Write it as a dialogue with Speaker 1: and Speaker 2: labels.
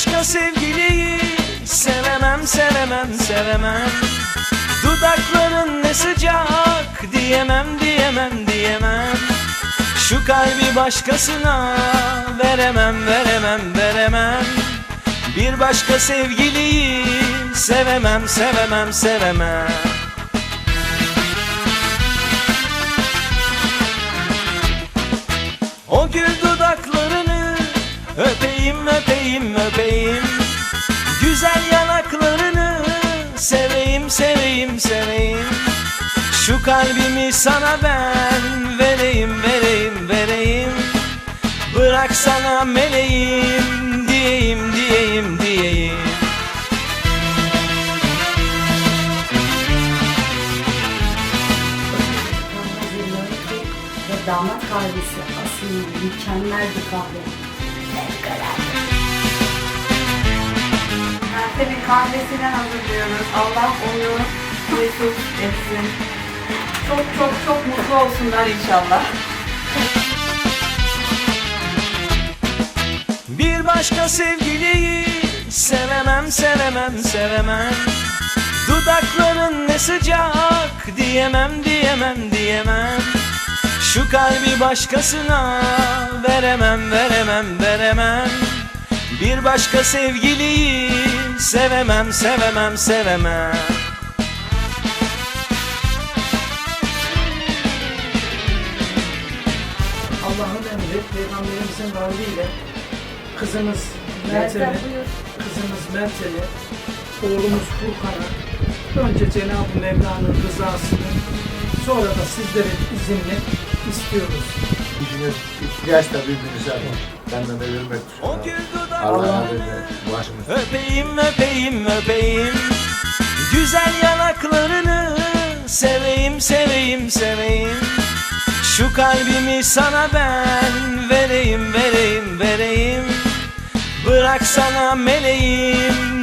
Speaker 1: başka sevgiliyi sevemem sevemem sevemem. Dudakların ne sıcak diyemem diyemem diyemem. Şu kalbi başkasına veremem veremem veremem. Bir başka sevgiliyi sevemem sevemem sevemem. O gül dudaklarını öpeyim öpeyim öpeyim. Güzel yanaklarını seveyim seveyim seveyim. Şu kalbimi sana ben vereyim vereyim vereyim. Bırak sana meleğim diyeyim diyeyim diyeyim.
Speaker 2: Damat kahvesi aslında mükemmel bir kahve.
Speaker 3: Meltem'in kahvesini hazırlıyoruz. Allah onu mesut etsin. Çok çok çok mutlu olsunlar inşallah.
Speaker 1: Bir başka sevgiliyi sevemem sevemem sevemem Dudakların ne sıcak diyemem diyemem diyemem Şu kalbi başkasına veremem veremem veremem Bir başka sevgiliyi sevemem sevemem sevemem
Speaker 4: Allah'ın emri Peygamberimizin kavliyle kızımız Meltem'e, kızımız Meltem'e, oğlumuz Furkan'a önce Cenab-ı Mevla'nın rızasını sonra da sizlerin izinini istiyoruz.
Speaker 5: İşiniz ihtiyaç da birbirinize benden de
Speaker 1: gül
Speaker 5: Allah'a böyle başımız.
Speaker 1: Öpeyim öpeyim öpeyim. Güzel yanaklarını seveyim seveyim seveyim. Şu kalbimi sana ben vereyim vereyim vereyim. Bırak sana meleğim